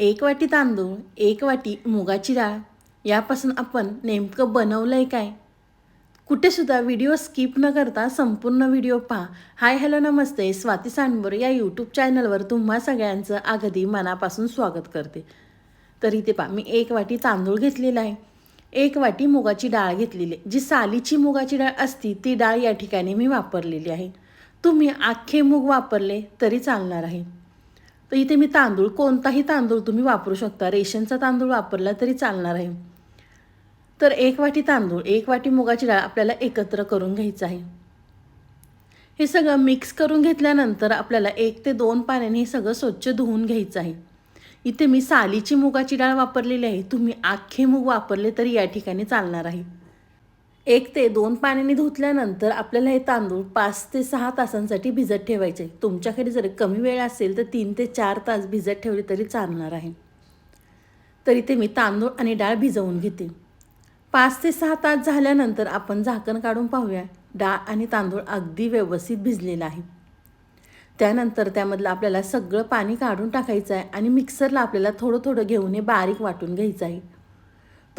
एक वाटी तांदूळ एक वाटी मुगाची डाळ यापासून आपण नेमकं बनवलं आहे काय? कुठेसुद्धा व्हिडिओ स्किप न करता संपूर्ण व्हिडिओ पहा. हाय हॅलो नमस्ते. स्वाती सांडवर या यूट्यूब चॅनलवर तुम्हा सगळ्यांचं अगदी मनापासून स्वागत करते. तर इथे पहा मी एक वाटी तांदूळ घेतलेला आहे. एक वाटी मुगाची डाळ घेतलेली आहे. जी सालीची मुगाची डाळ असती ती डाळ या ठिकाणी मी वापरलेली आहे. तुम्ही आखे मूग वापरले तरी चालणार आहे. तर इथे मी तांदूळ कोणताही तांदूळ तुम्ही वापरू शकता. रेशनचा तांदूळ वापरला तरी चालणार आहे. तर एक वाटी तांदूळ एक वाटी मुगाची डाळ आपल्याला एकत्र करून घ्यायचं आहे. हे सगळं मिक्स करून घेतल्यानंतर आपल्याला एक ते दोन पाण्याने हे सगळं स्वच्छ धुवून घ्यायचं आहे. इथे मी सालीची मुगाची डाळ वापरलेली आहे. तुम्ही आखे मूग वापरले तरी या ठिकाणी चालणार आहे. एक ते दोन पाण्याने धुतल्यानंतर आपल्याला हे तांदूळ पाच ते सहा तासांसाठी भिजत ठेवायचे. तुमच्याकडे जर कमी वेळ असेल तर तीन ते चार तास भिजत ठेवले तरी चालणार आहे. तर इथे मी तांदूळ आणि डाळ भिजवून घेते. पाच ते सहा तास झाल्यानंतर आपण झाकण काढून पाहूया. डाळ आणि तांदूळ अगदी व्यवस्थित भिजलेला आहे. त्यानंतर त्यामधलं आपल्याला सगळं पाणी काढून टाकायचं आहे आणि मिक्सरला आपल्याला थोडं थोडं घेऊन हे बारीक वाटून घ्यायचं आहे.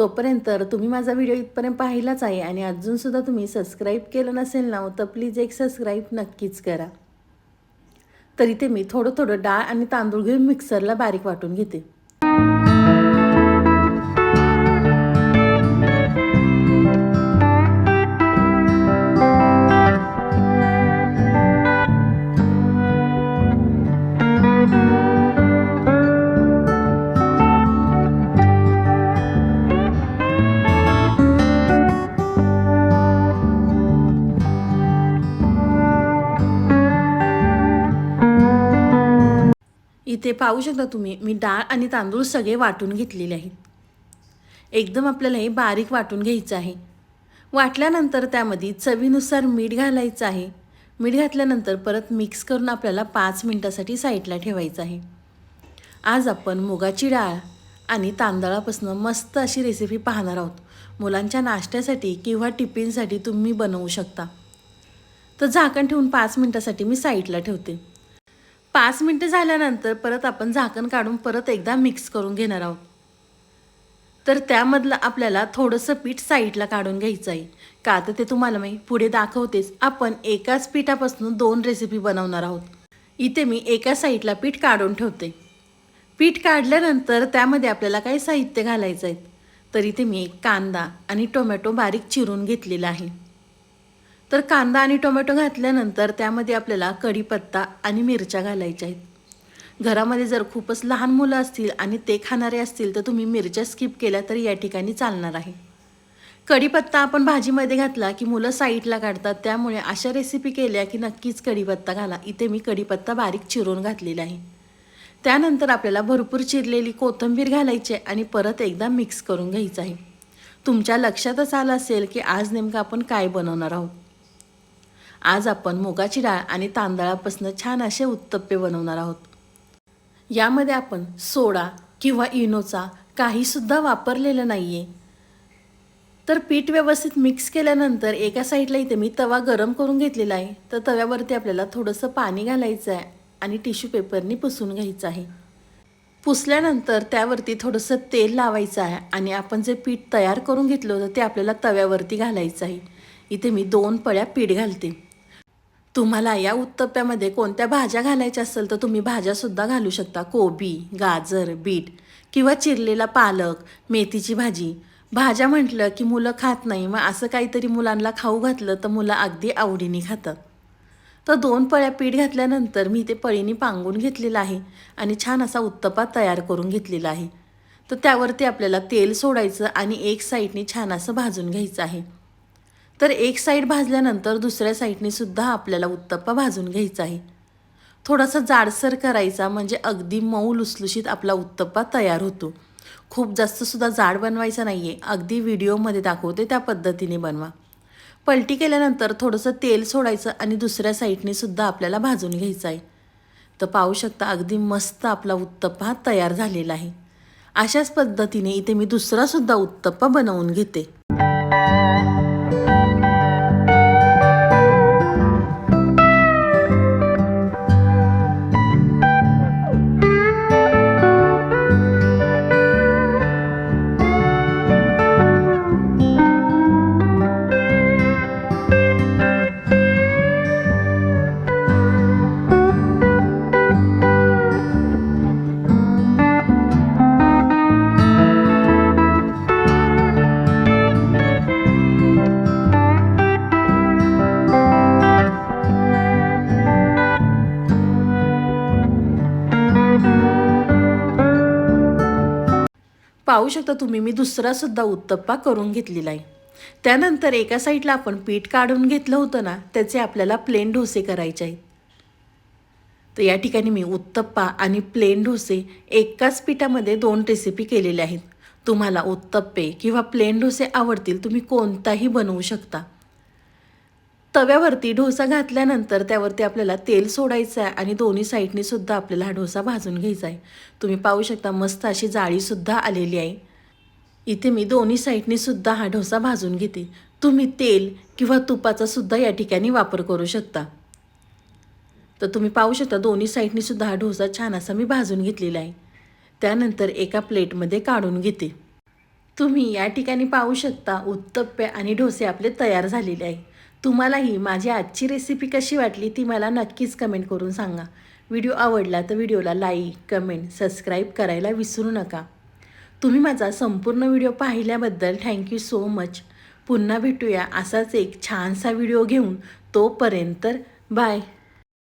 तोपर्यंत तुम्ही माझा व्हिडिओ इथपर्यंत पाहिलाच आहे आणि अजूनसुद्धा तुम्ही सबस्क्राईब केलं नसेल ना हो, तर प्लीज एक सबस्क्राईब नक्कीच करा. तर इथे मी थोडं थोडं डाळ आणि तांदूळ घेऊन मिक्सरला बारीक वाटून घेते. इथे पाहू शकता तुम्ही. मी डाळ आणि तांदूळ सगळे वाटून घेतलेले आहेत. एकदम आपल्याला हे बारीक वाटून घ्यायचं आहे. वाटल्यानंतर त्यामध्ये चवीनुसार मीठ घालायचं आहे. मीठ घातल्यानंतर परत मिक्स करून आपल्याला पाच मिनटासाठी साईडला ठेवायचं आहे. आज आपण मुगाची डाळ आणि तांदळापासून मस्त अशी रेसिपी पाहणार आहोत. मुलांच्या नाश्त्यासाठी किंवा टिफिनसाठी तुम्ही बनवू शकता. तर झाकण ठेवून पाच मिनटासाठी मी साईडला ठेवते. पाच मिनटं झाल्यानंतर परत आपण झाकण काढून परत एकदा मिक्स करून घेणार आहोत. तर त्यामधलं आपल्याला थोडंसं पीठ साईडला काढून घ्यायचं आहे का तर ते तुम्हाला मी पुढे दाखवतेच. आपण एकाच पिठापासून दोन रेसिपी बनवणार आहोत. इथे मी एका साईडला पीठ काढून ठेवते. पीठ काढल्यानंतर त्यामध्ये आपल्याला काही साहित्य घालायचं आहे तर इथे मी एक कांदा आणि टोमॅटो बारीक चिरून घेतलेला आहे. तर कांदा आणि टोमॅटो घातल्यानंतर त्यामध्ये आपल्याला कढीपत्ता आणि मिरच्या घालायच्या आहेत. घरामध्ये जर खूपच लहान मुलं असतील आणि ते खाणारे असतील तर तुम्ही मिरच्या स्किप केल्या तरी या ठिकाणी चालणार आहे. कढीपत्ता आपण भाजीमध्ये घातला की मुलं साईडला काढतात त्यामुळे अशा रेसिपी केल्या की नक्कीच कढीपत्ता घाला. इथे मी कढीपत्ता बारीक चिरून घातलेला आहे. त्यानंतर आपल्याला भरपूर चिरलेली कोथिंबीर घालायची आणि परत एकदा मिक्स करून घ्यायचं आहे. तुमच्या लक्षातच आलं असेल की आज नेमकं आपण काय बनवणार आहोत. आज आपण मुगाची डाळ आणि तांदळापासून छान असे उत्तप्पे बनवणार आहोत. यामध्ये आपण सोडा किंवा इनोचा काहीसुद्धा वापरलेलं नाही आहे तर पीठ व्यवस्थित मिक्स केल्यानंतर एका साईडला इथे मी तवा गरम करून घेतलेला आहे. तर तव्यावरती आपल्याला थोडंसं पाणी घालायचं आहे आणि टिश्यू पेपरनी पुसून घ्यायचं आहे. पुसल्यानंतर त्यावरती थोडंसं तेल लावायचं आहे आणि आपण जे पीठ तयार करून घेतलं होतं ते आपल्याला तव्यावरती घालायचं आहे. इथे मी दोन पळ्या पीठ घालते. तुम्हाला या उत्तप्प्यामध्ये कोणत्या भाज्या घालायच्या असेल तर तुम्ही भाज्यासुद्धा घालू शकता. कोबी गाजर बीट किंवा चिरलेला पालक मेथीची भाजी. भाज्या म्हटलं की मुलं खात नाही. मग असं काहीतरी मुलांना खाऊ घातलं तर मुलं अगदी आवडीने खातात. तर दोन पळ्या पीठ घातल्यानंतर मी ते पळीने पांगून घेतलेलं आहे आणि छान असा उत्तपा तयार करून घेतलेला आहे. तर त्यावरती आपल्याला तेल सोडायचं आणि एक साईडने छान असं भाजून घ्यायचं आहे. तर एक साईड भाजल्यानंतर दुसऱ्या साईडने सुद्धा आपल्याला उत्तप्पा भाजून घ्यायचा आहे. थोडासा जाडसर करायचा म्हणजे अगदी मऊ लुसलुशीत आपला उत्तप्पा तयार होतो. खूप जास्तसुद्धा जाड बनवायचा नाही आहे अगदी व्हिडिओमध्ये दाखवते त्या पद्धतीने बनवा. पलटी केल्यानंतर थोडंसं तेल सोडायचं आणि दुसऱ्या साईडने सुद्धा आपल्याला भाजून घ्यायचं आहे. तर पाहू शकता अगदी मस्त आपला उत्तप्पा तयार झालेला आहे. अशाच पद्धतीने इथे मी दुसरासुद्धा उत्तप्पा बनवून घेते. पाहू शकता तुम्ही मी दुसरासुद्धा उत्तप्पा करून घेतलेला आहे. त्यानंतर एका साईडला आपण पीठ काढून घेतलं होतं ना त्याचे आपल्याला प्लेन डोसे करायचे आहेत. तर या ठिकाणी मी उत्तप्पा आणि प्लेन डोसे एकाच पिठामध्ये दोन रेसिपी केलेल्या आहेत. तुम्हाला उत्तप्पे किंवा प्लेन डोसे आवडतील तुम्ही कोणताही बनवू शकता. तव्यावरती ढोसा घातल्यानंतर त्यावरती आपल्याला तेल सोडायचं आहे आणि दोन्ही साईडने सुद्धा आपल्याला हा डोसा भाजून घ्यायचा आहे तुम्ही पाहू शकता मस्त अशी जाळीसुद्धा आलेली आहे. इथे मी दोन्ही साईडनी सुद्धा हा डोसा भाजून घेते. तुम्ही तेल किंवा तुपाचा सुद्धा या ठिकाणी वापर करू शकता. तर तुम्ही पाहू शकता दोन्ही साईडनी सुद्धा हा डोसा छान असा मी भाजून घेतलेला आहे. त्यानंतर एका प्लेटमध्ये काढून घेते. तुम्ही या ठिकाणी पाहू शकता उत्तप्पे आणि ढोसे आपले तयार झालेले आहे. तुम्हालाही माझी आजची रेसिपी कशी वाटली ती मला नक्कीच कमेंट करून सांगा. व्हिडिओ आवडला तर व्हिडिओला लाईक कमेंट सबस्क्राईब करायला विसरू नका. तुम्ही माझा संपूर्ण व्हिडिओ पाहिल्याबद्दल थँक्यू सो मच पुन्हा भेटूया असाच एक छानसा व्हिडिओ घेऊन तोपर्यंत बाय